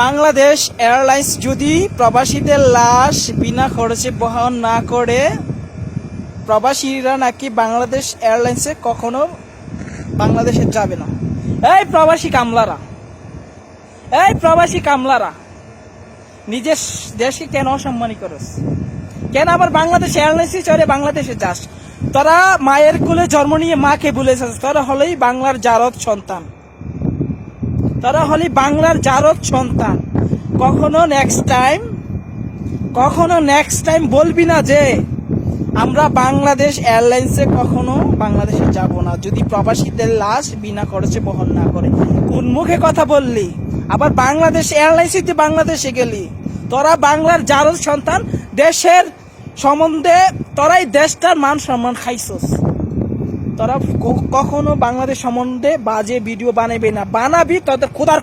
Bangladesh airlines যদি প্রবাসীদের লাশ বিনা খরচে বহন না করে, প্রবাসীরা নাকি বাংলাদেশ এয়ারলাইন্সে কখনো বাংলাদেশে যাবে না। এই প্রবাসী কামলারা, এই প্রবাসী কামলারা, নিজের দেশকে কেন অসম্মানী করস? কেন আবার বাংলাদেশ এয়ারলাইন্সে চড়ে বাংলাদেশে যাস? তোরা মায়ের কোলে জন্ম নিয়ে মাকে ভুলেছিস তোরা হলেই বাংলার জারদ সন্তান। তারা হলে বাংলার জারদ সন্তান। কখনো নেক্সট টাইম কখনো নেক্সট টাইম বলবি না যে, আমরা বাংলাদেশ এয়ারলাইন্সে কখনো বাংলাদেশে যাব না। যদি প্রবাসীদের লাশ বিনা খরচে বহন না করে। কোন মুখে কথা বললি? আবার বাংলাদেশ এয়ারলাইন্সে তুই বাংলাদেশে গেলি, তোরা বাংলার জারদ সন্তান, দেশের সম্বন্ধে তোরাই দেশটার মান সম্মান খাইছস। তোরা কখনো বাংলাদেশ সম্বন্ধে বাজে ভিডিও বানাবে না। বানাবি তাদের খোদার